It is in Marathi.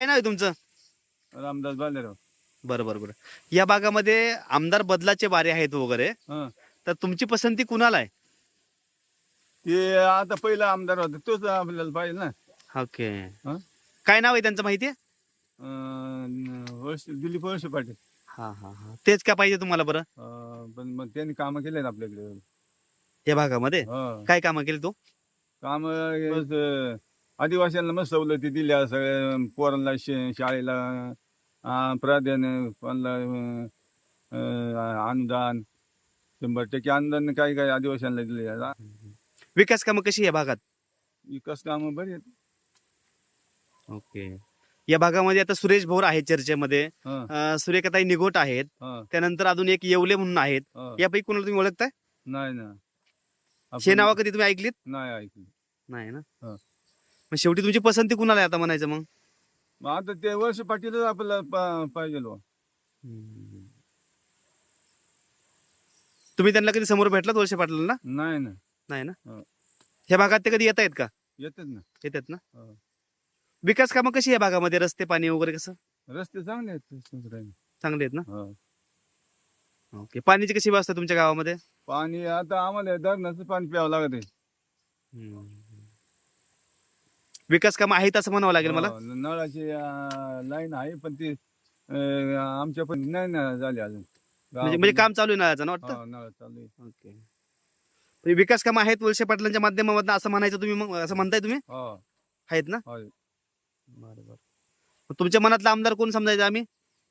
काय नाव आहे तुमचं? रामदास बालेराव बरं बरं बरं. या भागामध्ये आमदार बदलाचे वारे आहेत वगैरे. हं. तर तुमची पसंती कुणाला आहे? ते आता पहिला आमदार होता तोच आपल्याला पाहिजे ना. ओके. हं? काय नाव आहे त्यांचं माहिती आहे? अं, वर्ष दिलीप वर्ष पाटील. हा हा हा. तेच का पाहिजे तुम्हाला बरं? अं, पण मग त्यांनी कामं केले ना आपल्याकडे. या भागामध्ये. काय कामं केली तू? काम आदिवासींना मग सवलती दिल्या सगळ्या पोरांना शे- शाळेला अं, प्राधान्य कोणाला अं, अं, अनुदान शंभर टक्के अनुदान काय काय आदिवासींना दिले. विकास कामं कशी या भागात? विकास कामं बरी आहेत. ओके. या भागामध्ये आता सुरेश भोर आहे चर्चेमध्ये. हं, अं, सुरेखाताई निघोट आहेत. हं, त्यानंतर अजून एक येवले म्हणून आहेत. हं. यापैकी कोणाला तुम्ही ओळखताय? नाही ना आपण- हे नावं कधी तुम्ही ऐकलीत? नाही ऐकलं. नाही ना? हं. मग शेवटी तुमची पसंती कुणाला आहे आता म्हणायचं मग? मग आता ते वर्ष पाटीलच आपल्याला पा- पाहिजे. तुम्ही त्यांना कधी समोर भेटलात वर्ष पाटलांना? नाही ना नाही ना? हं. ह्या भागात ते कधी येत आहेत का? येतात ना. येतात ना? हो. विकास कामं कशी या भागामध्ये? रस्ते पाणी वगैरे कसं? रस्ते चांगले आहेत काही नाही. चांगले आहेत ना? हो. ओके. पाण्याची कशी व्यवस्था आहे तुमच्या गावामध्ये? पाणी आता आम्हाला धरणाचं पाणी प्यावं लागत आहे. विकास कामं आहेत असं म्हणावं लागेल मला? हो, नळाची लाईन आहे पण ती अं, आमच्या पण नाही ना झाली अजून. म्हणजे म्हणजे काम चालू आहे नळाचं ना वाटतं? हो, नळ चालू आहे. ओके. म्हणजे विकास कामं आहेत वळसे पाटलांच्या माध्यमामधून असं म्हणायचं तुम्ही मग असं म्हणताय तुम्ही? हो. आहेत ना? होय. तुमच्या मनातला आमदार कोण समजायचा आम्ही?